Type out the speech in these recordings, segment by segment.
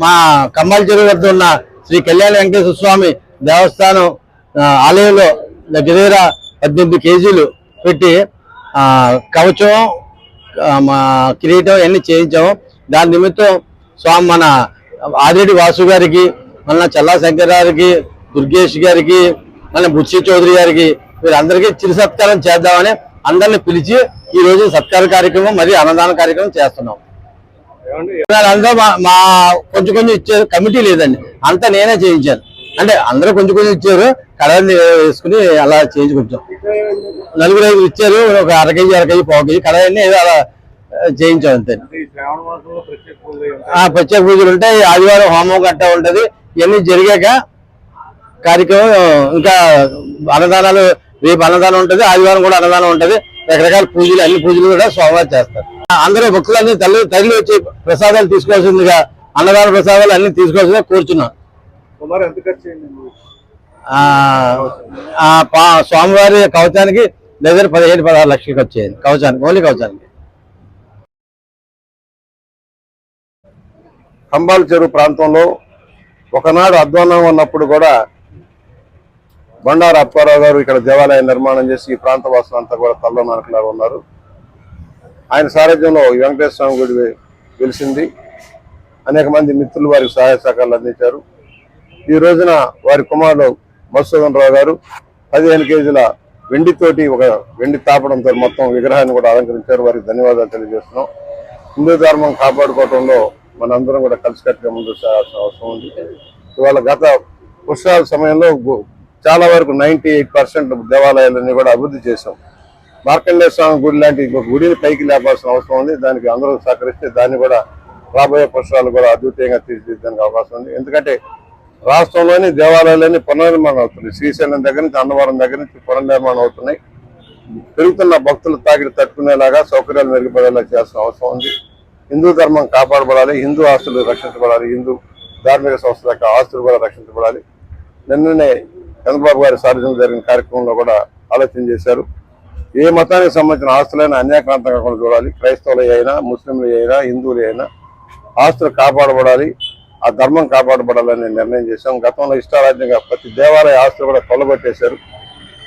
మా కమ్మల చెరువు వద్ద ఉన్న శ్రీ కళ్యాణ వెంకటేశ్వర స్వామి దేవస్థానం ఆలయంలో దగ్గర దగ్గర పద్దెనిమిది కేజీలు పెట్టి కవచం మా కిరీటం అన్ని చేయించాము. దాని నిమిత్తం స్వామి మన ఆదిరెడ్డి వాసు గారికి మన చల్లా శంకర్ గారికి దుర్గేష్ గారికి మన బుచ్చి చౌదరి గారికి వీరందరికీ చిరు సత్కారం చేద్దామని అందరిని పిలిచి ఈ రోజు సత్కార కార్యక్రమం మరియు అన్నదాన కార్యక్రమం చేస్తున్నాం. అంతా మా మా కొంచెం కొంచెం ఇచ్చారు. కమిటీ లేదండి. అంతా నేనే చేయించాను. అంటే అందరూ కొంచెం కొంచెం ఇచ్చారు. కడాయిని వేసుకుని అలా చేయించుకుంటాం. నలుగురు ఐదు ఇచ్చారు. ఒక అర కేజీ అర కేజీ పావు కేజీ కడాయిని ఏదో అలా చేయించాం అంతే. ప్రత్యేక పూజలు ఉంటాయి. ఆదివారం హోమం గట్ట ఉంటది. ఇవన్నీ జరిగాక కార్యక్రమం ఇంకా అన్నదానాలు రేపు అన్నదానం ఉంటది. ఆదివారం కూడా అన్నదానం ఉంటది. రకరకాల పూజలు అన్ని పూజలు కూడా సోమవారం చేస్తారు. అందరూ భక్తులన్నీ తల్లి తల్లి వచ్చి ప్రసాదాలు తీసుకోవాల్సిందిగా అన్నదాన ప్రసాదాలు అన్ని తీసుకోవాల్సిందిగా కూర్చున్నాం. ఖర్చు స్వామివారి కవచానికి దగ్గర పదిహేడు పదహారు లక్షలకు వచ్చేది కవచానికి ఓన్లీ కవచానికి. కంబాల చెరువు ప్రాంతంలో ఒకనాడు అధ్వానం ఉన్నప్పుడు కూడా బండారు అప్పారావు గారు ఇక్కడ దేవాలయం నిర్మాణం చేసి ఈ ప్రాంత వాసులంతా కూడా తల్ల నరకలాగా ఉన్నారు. ఆయన సారథ్యంలో ఈ వెంకటేశ్వర స్వామి గుడి వె- వెలిసింది. అనేక మంది మిత్రులు వారికి సహాయ సహకారాలు అందించారు. ఈ రోజున వారి కుమారుడు మధుసూదన్ రావు గారు పదిహేను కేజీల వెండితోటి ఒక వెండి తాపడంతో మొత్తం విగ్రహాన్ని కూడా అలంకరించారు. వారికి ధన్యవాదాలు తెలియజేస్తున్నాం. హిందూ ధర్మం కాపాడుకోవడంలో మనందరం కూడా కలిసికట్టుగా ముందు సాగాల్సిన అవసరం ఉంది. ఇవాళ గత పుష్పాల సమయంలో చాలా వరకు నైంటీ ఎయిట్ పర్సెంట్ దేవాలయాలన్నీ కూడా అభివృద్ధి చేశాం. మార్కండేయ స్వామి గుడి లాంటి గుడిని పైకి లేపాల్సిన అవసరం ఉంది. దానికి అందరూ సహకరిస్తే దాన్ని కూడా రాబోయే పరిసరాలు కూడా అద్వితీయంగా తీర్చిదిద్దడానికి అవకాశం ఉంది. ఎందుకంటే రాష్ట్రంలోని దేవాలయాలన్నీ పునర్నిర్మాణం అవుతున్నాయి. శ్రీశైలం దగ్గర నుంచి అన్నవరం దగ్గర నుంచి పునర్నిర్మాణం అవుతున్నాయి. పెరుగుతున్న భక్తులు తాకిడి తట్టుకునేలాగా సౌకర్యాలు మెరుగుపడేలా చేయాల్సిన అవసరం ఉంది. హిందూ ధర్మం కాపాడబడాలి. హిందూ ఆస్తులు రక్షించబడాలి. హిందూ ధార్మిక సంస్థల యొక్క ఆస్తులు కూడా రక్షించబడాలి. నిన్ననే చంద్రబాబు గారి సారథ్యం జరిగిన కార్యక్రమంలో కూడా ఆలోచన చేశారు. ఏ మతానికి సంబంధించిన ఆస్తులైనా అన్యాక్రాంతంగా కూడా చూడాలి. క్రైస్తవులు అయినా ముస్లింలు అయినా హిందువులు అయినా ఆస్తులు కాపాడబడాలి. ఆ ధర్మం కాపాడబడాలని నిర్ణయం చేశాం. గతంలో ఇష్టారాజ్యంగా ప్రతి దేవాలయ ఆస్తులు కూడా కొల్లగొట్టేశారు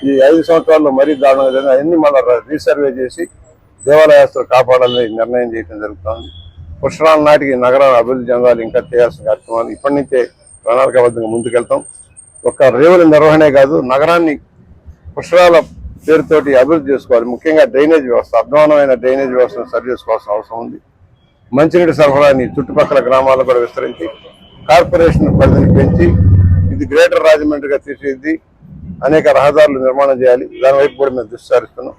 ఈ ఐదు సంవత్సరాల్లో మరీ దారుణంగా జరిగిన అన్ని మళ్ళీ రీసర్వే చేసి దేవాలయాస్తులు కాపాడాలని నిర్ణయం చేయడం జరుగుతుంది. పుష్కరాల నాటికి నగరాలు అభివృద్ధి చెందాలి. ఇంకా చేయాల్సిన కార్యక్రమాలు ఇప్పటి నుంచే ప్రణాళికాబద్ధంగా ముందుకెళ్తాం. ఒక్క రేవుల నిర్వహణే కాదు నగరాన్ని పుష్కరాల పేరుతోటి అభివృద్ధి చేసుకోవాలి. ముఖ్యంగా డ్రైనేజ్ వ్యవస్థ అధ్వానమైన డ్రైనేజ్ వ్యవస్థను సరి చేసుకోవాల్సిన అవసరం ఉంది. మంచినీటి సరఫరాని చుట్టుపక్కల గ్రామాలకు కూడా విస్తరించి కార్పొరేషన్ పరిధిని పెంచి ఇది గ్రేటర్ రాజమండ్రిగా తీర్చిదిద్ది అనేక రహదారులు నిర్మాణం చేయాలి. దాని వైపు కూడా మేము దృష్టి సారిస్తున్నాం.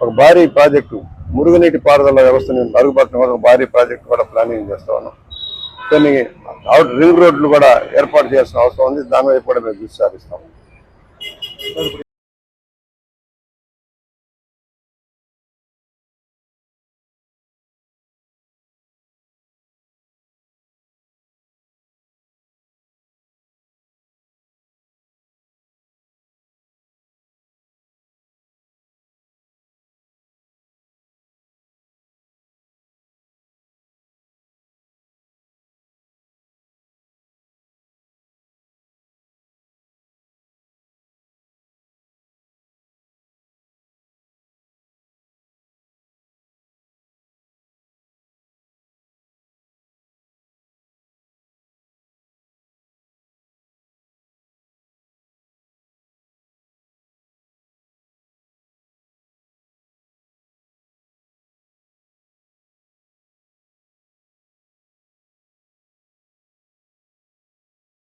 ఒక భారీ ప్రాజెక్టు మురుగునీటి పారుదల వ్యవస్థని మరుగుపరచడం కోసం ఒక భారీ ప్రాజెక్టు కూడా ప్లానింగ్ చేస్తా ఉన్నాం. కొన్ని అవుట్ రింగ్ రోడ్లు కూడా ఏర్పాటు చేయాల్సిన అవసరం ఉంది. దానివైపు కూడా మేము దృష్టి సారిస్తాం.